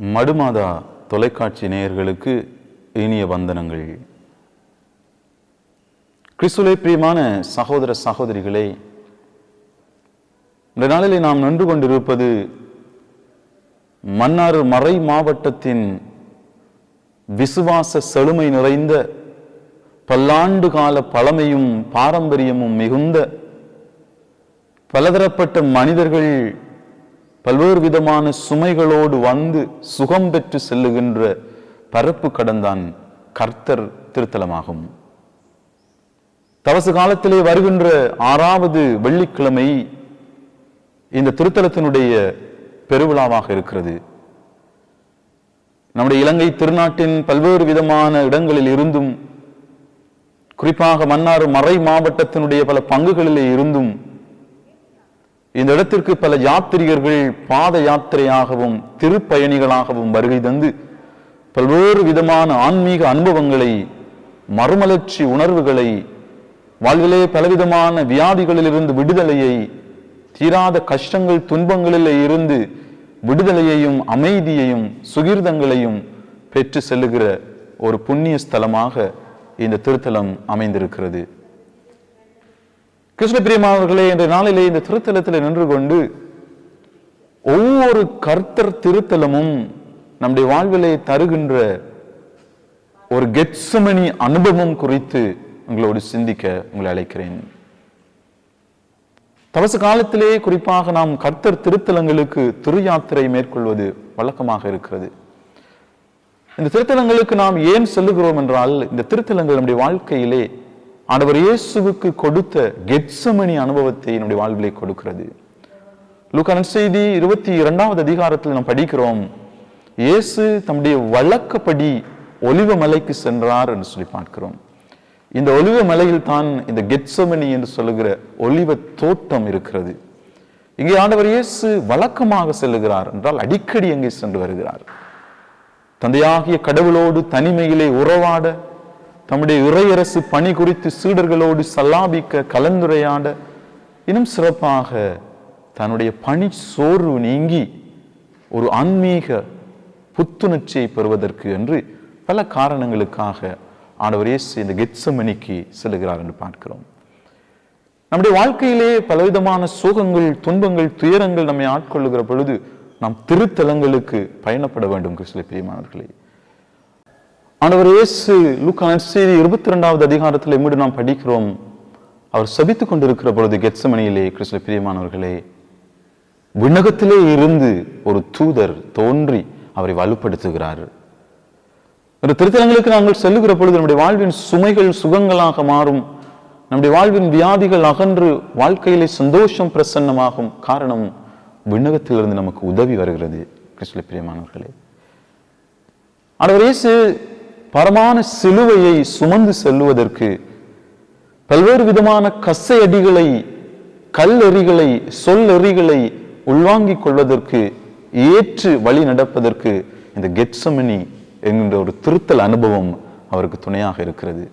மடுமாதா தொலைக்காட்சி நேயர்களுக்கு இனிய வந்தனங்கள். கிறிஸ்துலை பிரியமான சகோதர சகோதரிகளே இந்த நாளிலே நாம் நின்று கொண்டிருப்பது மன்னார் மறை மாவட்டத்தின் விசுவாச செழுமை நிறைந்த பல்லாண்டு கால பழமையும் பாரம்பரியமும் மிகுந்த பலதரப்பட்ட மனிதர்கள் பல்வேறு விதமான சுமைகளோடு வந்து சுகம் பெற்று செல்லுகின்ற பரப்பு கடந்தான் கர்த்தர் திருத்தலமாகும். தவசு காலத்திலே வருகின்ற ஆறாவது வெள்ளிக்கிழமை இந்த திருத்தலத்தினுடைய பெருவிழாவாக இருக்கிறது. நம்முடைய இலங்கை திருநாட்டின் பல்வேறு விதமான இடங்களில் இருந்தும் குறிப்பாக மன்னார் மறை மாவட்டத்தினுடைய பல பங்குகளிலே இருந்தும் இந்த இடத்திற்கு பல யாத்திரிகர்கள் பாத யாத்திரையாகவும் திருப்பயணிகளாகவும் வருகை தந்து பல்வேறு விதமான ஆன்மீக அனுபவங்களை மறுமலர்ச்சி உணர்வுகளை வாழ்விலே பலவிதமான வியாதிகளிலிருந்து விடுதலையை தீராத கஷ்டங்கள் துன்பங்களில் இருந்து விடுதலையையும் அமைதியையும் சுகிர்தங்களையும் பெற்று செல்லுகிற ஒரு புண்ணிய ஸ்தலமாக இந்த திருத்தலம் அமைந்திருக்கிறது. கிருஷ்ணபிரியமானவர்களே என்ற நாளிலே இந்த திருத்தலத்தில் நின்று கொண்டு ஒவ்வொரு கர்த்தர் திருத்தலமும் நம்முடைய வாழ்விலே தருகின்ற ஒரு கெட்சமணி அனுபவம் குறித்து உங்களோடு சிந்திக்க உங்களை அழைக்கிறேன். தவசு காலத்திலே குறிப்பாக நாம் கர்த்தர் திருத்தலங்களுக்கு திருயாத்திரை மேற்கொள்வது வழக்கமாக இருக்கிறது. இந்த திருத்தலங்களுக்கு நாம் ஏன் செல்லுகிறோம் என்றால் இந்த திருத்தலங்கள் நம்முடைய வாழ்க்கையிலே ஆண்டவர் இயேசுவுக்கு கொடுத்த கெட்சமணி அனுபவத்தை என்னுடைய வாழ்விலே கொடுக்கிறது. லூக்கான செய்தி இருபத்தி இரண்டாவது அதிகாரத்தில் நாம் படிக்கிறோம் இயேசு தம்முடைய வழக்கப்படி ஒலிவ மலைக்கு சென்றார் என்று சொல்லி பார்க்கிறோம். இந்த ஒலிவ மலையில் தான் இந்த கெட்சமணி என்று சொல்லுகிற ஒலிவ தோட்டம் இருக்கிறது. இங்கே ஆண்டவர் இயேசு வழக்கமாக செல்லுகிறார் என்றால் அடிக்கடி எங்கே சென்று வருகிறார். தந்தையாகிய கடவுளோடு தனிமையிலே உறவாட தம்முடைய இறையரசு பணி குறித்து சீடர்களோடு சல்லாபிக்க கலந்துரையாட இன்னும் சிறப்பாக தன்னுடைய பணி சோர்வு நீங்கி ஒரு ஆன்மீக புத்துணர்ச்சியை பெறுவதற்கு என்று பல காரணங்களுக்காக ஆண்டவர் இயேசு இந்த கெட்சமணிக்கு செல்கிறார் என்று பார்க்கிறோம். நம்முடைய வாழ்க்கையிலே பலவிதமான சோகங்கள் துன்பங்கள் துயரங்கள் நம்மை ஆட்கொள்ளுகிற பொழுது நாம் திருத்தலங்களுக்கு பயணப்பட வேண்டும் கிறிஸ்துவ பிரியமானவர்களே. ஆண்டவர் இயேசு லூக்கான செய்தி இருபத்தி ரெண்டாவது அதிகாரத்தில் மீண்டும் நாம் படிக்கிறோம். அவர் சபித்துக் கொண்டிருக்கிற பொழுது கெட்சமணியிலே கிறிஸ்துவ பிரியமானவர்களே விண்ணகத்திலே இருந்து ஒரு தூதர் தோன்றி அவரை வலுப்படுத்துகிறார். ஒரு திருத்தலங்களுக்கு நாங்கள் செல்லுகிற பொழுது நம்முடைய வாழ்வின் சுமைகள் சுகங்களாக மாறும். நம்முடைய வாழ்வின் வியாதிகள் அகன்று வாழ்க்கையிலே சந்தோஷம் பிரசன்னமாகும் காரணம் விண்ணகத்திலிருந்து நமக்கு உதவி வருகிறது. கிறிஸ்துவ பிரியமானவர்களே ஆனவர் இயேசு பரமான சிலுவையை சுமந்து செல்லுவதற்கு பல்வேறு விதமான கசை அடிகளை கல்லெறிகளை சொல்லெறிகளை உள்வாங்கிக் கொள்வதற்கு ஏற்று வழி நடப்பதற்கு இந்த கெட்சமணி என்கின்ற ஒரு திருத்தல் அனுபவம் அவருக்கு துணையாக இருக்கிறது.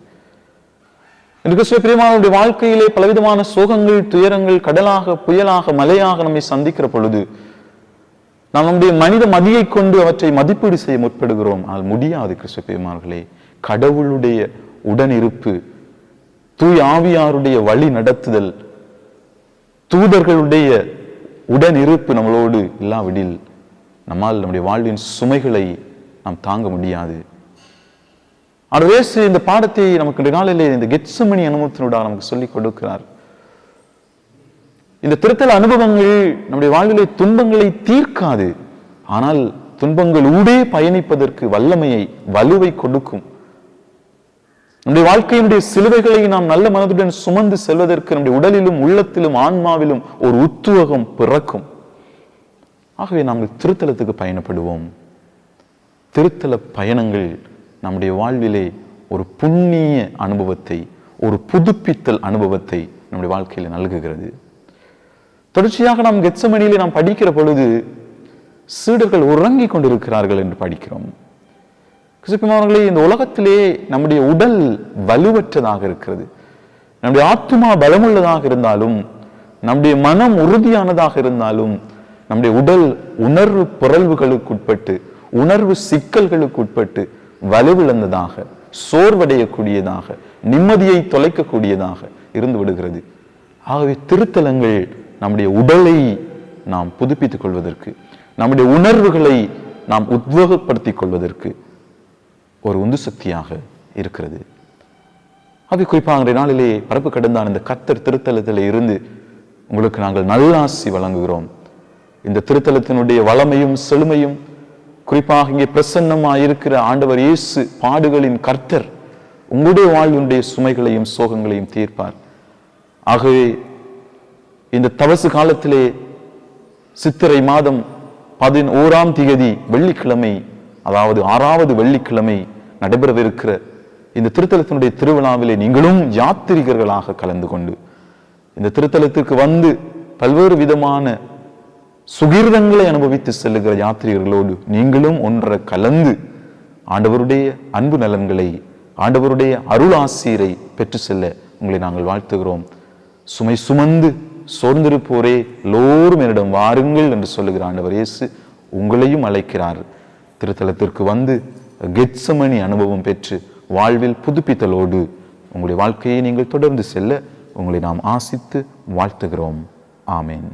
கிறிஸ்துவ பிரியமானுடைய வாழ்க்கையிலே பலவிதமான சோகங்கள் துயரங்கள் கடலாக புயலாக மலையாக நம்மை சந்திக்கிற பொழுது நாம் நம்முடைய மனித மதியை கொண்டு அவற்றை மதிப்பீடு செய்ய முற்படுகிறோம். ஆனால் முடியாது கிறிஸ்துவ பெருமார்களே. கடவுளுடைய உடனிருப்பு தூய் ஆவியாருடைய வழி நடத்துதல் தூதர்களுடைய உடனிருப்பு நம்மளோடு இல்லாவிடில் நம்மால் நம்முடைய வாழ்வின் சுமைகளை நாம் தாங்க முடியாது. ஆனால் இந்த பாடத்தை நமக்கு இந்த நாளிலே இந்த கெட்சுமணி அனுபவத்தினூடாக நமக்கு சொல்லிக் கொடுக்கிறார். இந்த திருத்தல அனுபவங்கள் நம்முடைய வாழ்விலே துன்பங்களை தீர்க்காது. ஆனால் துன்பங்கள் ஊடே பயணிப்பதற்கு வல்லமையை வலுவை கொடுக்கும். நம்முடைய வாழ்க்கையினுடைய சிலுவைகளை நாம் நல்ல மனதுடன் சுமந்து செல்வதற்கு நம்முடைய உடலிலும் உள்ளத்திலும் ஆன்மாவிலும் ஒரு உத்துவகம் பிறக்கும். ஆகவே நாங்கள் திருத்தலத்துக்கு பயணப்படுவோம். திருத்தல பயணங்கள் நம்முடைய வாழ்விலே ஒரு புண்ணிய அனுபவத்தை ஒரு புதுப்பித்தல் அனுபவத்தை நம்முடைய வாழ்க்கையில் நல்குகிறது. தொடர்ச்சியாக நாம் கெச்சமணியிலே நாம் படிக்கிற பொழுது சீடர்கள் உறங்கிக் கொண்டிருக்கிறார்கள் என்று படிக்கிறோம். கிறிஸ்துவர்களே இந்த உலகத்திலே நம்முடைய உடல் வலுவற்றதாக இருக்கிறது. நம்முடைய ஆத்மா பலமுள்ளதாக இருந்தாலும் நம்முடைய மனம் உறுதியானதாக இருந்தாலும் நம்முடைய உடல் உணர்வு புரள்வுகளுக்கு உட்பட்டு உணர்வு சிக்கல்களுக்கு உட்பட்டு வலுவிழந்ததாக சோர்வடையக்கூடியதாக நிம்மதியை தொலைக்கக்கூடியதாக இருந்து விடுகிறது. ஆகவே திருத்தலங்கள் நம்முடைய உடலை நாம் புதுப்பித்துக் கொள்வதற்கு நம்முடைய உணர்வுகளை நாம் உத்வேகப்படுத்திக் கொள்வதற்கு ஒரு உந்து சக்தியாக இருக்கிறது. அது குறிப்பாக நாளிலேயே நாளிலே பரப்பு கடந்தான் இந்த கத்தர் திருத்தலத்தில் இருந்து உங்களுக்கு நாங்கள் நல்லாசி வழங்குகிறோம். இந்த திருத்தலத்தினுடைய வளமையும் செழுமையும் குறிப்பாக இங்கே பிரசன்னமாக இருக்கிற ஆண்டவர் இயேசு பாடுகளின் கர்த்தர் உங்களுடைய வாழ்வினுடைய சுமைகளையும் சோகங்களையும் தீர்ப்பார். ஆகவே இந்த தவசு காலத்திலே சித்திரை மாதம் பதினோராம் திகதி வெள்ளிக்கிழமை அதாவது ஆறாவது வெள்ளிக்கிழமை நடைபெறவிருக்கிற இந்த திருத்தலத்தினுடைய திருவிழாவிலே நீங்களும் யாத்திரிகர்களாக கலந்து கொண்டு இந்த திருத்தலத்திற்கு வந்து பல்வேறு விதமான சுகிர்தங்களை அனுபவித்து செல்லுகிற யாத்திரிகர்களோடு நீங்களும் ஒன்றரை கலந்து ஆண்டவருடைய அன்பு நலன்களை ஆண்டவருடைய அருள் ஆசீரை பெற்று செல்ல உங்களை நாங்கள் வாழ்த்துகிறோம். சுமை சுமந்து சோர்ந்திருப்போரே எல்லோரும் என்னிடம் வாருங்கள் என்று சொல்லுகிற ஆண்டவர் இயேசு உங்களையும் அழைக்கிறார். திருத்தலத்திற்கு வந்து கெட்சமணி அனுபவம் பெற்று வாழ்வில் புதுப்பித்தலோடு உங்களுடைய வாழ்க்கையை நீங்கள் தொடர்ந்து செல்ல உங்களை நாம் ஆசித்து வாழ்த்துகிறோம். ஆமேன்.